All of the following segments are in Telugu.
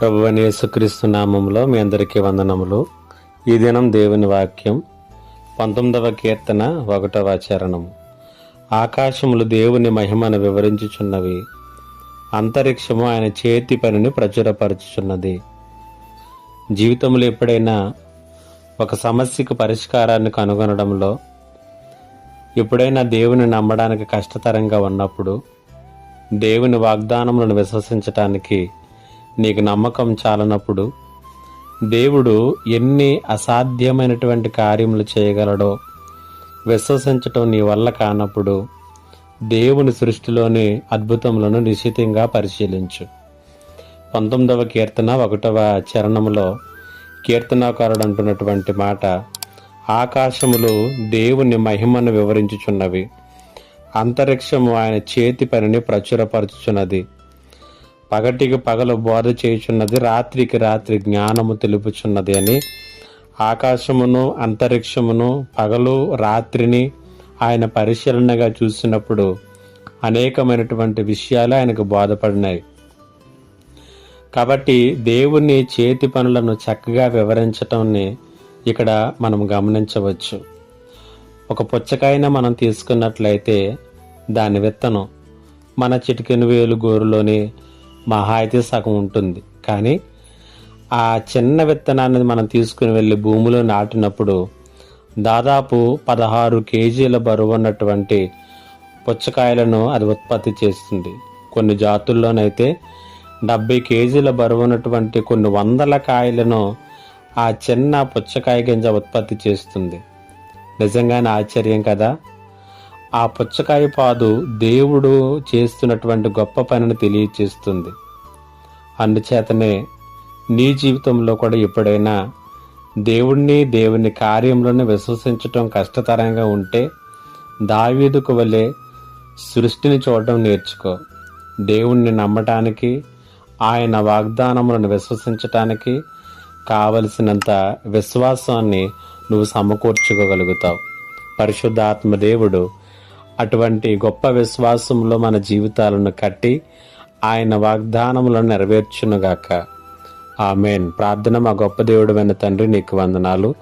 ప్రభు అని యేసుక్రీస్తు నామంలో మీ అందరికీ వందనములు. ఈ దినం దేవుని వాక్యం పంతొమ్మిదవ కీర్తన ఒకటవ చరణం. ఆకాశములు దేవుని మహిమను వివరించుచున్నవి. అంతరిక్షము ఆయన చేతి పనిని ప్రచురపరచుచున్నది. జీవితంలో ఎప్పుడైనా ఒక సమస్యకు పరిష్కారాన్ని కనుగొనడంలో ఎప్పుడైనా దేవుని నమ్మడానికి కష్టతరంగా ఉన్నప్పుడు దేవుని వాగ్దానములను విశ్వసించటానికి నీకు నమ్మకం చాలనప్పుడు దేవుడు ఎన్ని అసాధ్యమైనటువంటి కార్యములు చేయగలడో విశ్వసించటం నీ వల్ల కానప్పుడు దేవుని సృష్టిలోని అద్భుతములను నిశ్చితంగా పరిశీలించు. పంతొమ్మిదవ కీర్తన ఒకటవ చరణంలో కీర్తనాకారుడు అంటున్నటువంటి మాట ఆకాశములు దేవుని మహిమను వివరించుచున్నవి అంతరిక్షము ఆయన చేతి పనిని ప్రచురపరచుచున్నది. పగటికి పగలు బోధ చేయుచున్నది రాత్రికి రాత్రి జ్ఞానము తెలుపుచున్నది అని ఆకాశమును అంతరిక్షమును పగలు రాత్రిని ఆయన పరిశీలనగా చూసినప్పుడు అనేకమైనటువంటి విషయాలు ఆయనకు బోధపడినాయి. కాబట్టి దేవుని చేతి పనులను చక్కగా వివరించటంని ఇక్కడ మనం గమనించవచ్చు. ఒక పుచ్చకాయన మనం తీసుకున్నట్లయితే దాని విత్తనం మన చిటికెను వేలు గోరులోని మహా అయితే సగం ఉంటుంది. కానీ ఆ చిన్న విత్తనాన్ని మనం తీసుకుని వెళ్ళి భూమిలో నాటినప్పుడు దాదాపు పదహారు కేజీల బరువు ఉన్నటువంటి పుచ్చకాయలను అది ఉత్పత్తి చేస్తుంది. కొన్ని జాతుల్లోనైతే డెబ్బై కేజీల బరువు ఉన్నటువంటి కొన్ని వందల కాయలను ఆ చిన్న పుచ్చకాయ గింజ ఉత్పత్తి చేస్తుంది. నిజంగానే ఆశ్చర్యం కదా? ఆ పుచ్చకాయ పాదు దేవుడు చేస్తున్నటువంటి గొప్ప పనిని తెలియచేస్తుంది. అందుచేతనే నీ జీవితంలో కూడా ఎప్పుడైనా దేవుణ్ణి దేవుని కార్యంలోనే విశ్వసించటం కష్టతరంగా ఉంటే దావీదుకు వలె సృష్టిని చూడటం నేర్చుకో. దేవుణ్ణి నమ్మటానికి ఆయన వాగ్దానములను విశ్వసించటానికి కావలసినంత విశ్వాసాన్ని నువ్వు సమకూర్చుకోగలుగుతావు. పరిశుద్ధాత్మ దేవుడు అటువంటి గొప్ప విశ్వాసంలో మన జీవితాలను కట్టి ఆయన వాగ్దానములను నెరవేర్చునుగాక. ఆమెన్. ప్రార్థన మా గొప్ప దేవుడు తండ్రి నీకు వందనాలు.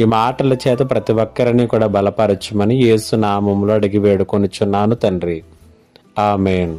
ఈ మాటల చేత ప్రతి ఒక్కరిని కూడా బలపరచమని యేసు నామంలో అడిగి వేడుకొనిచున్నాను తండ్రి. ఆమెన్.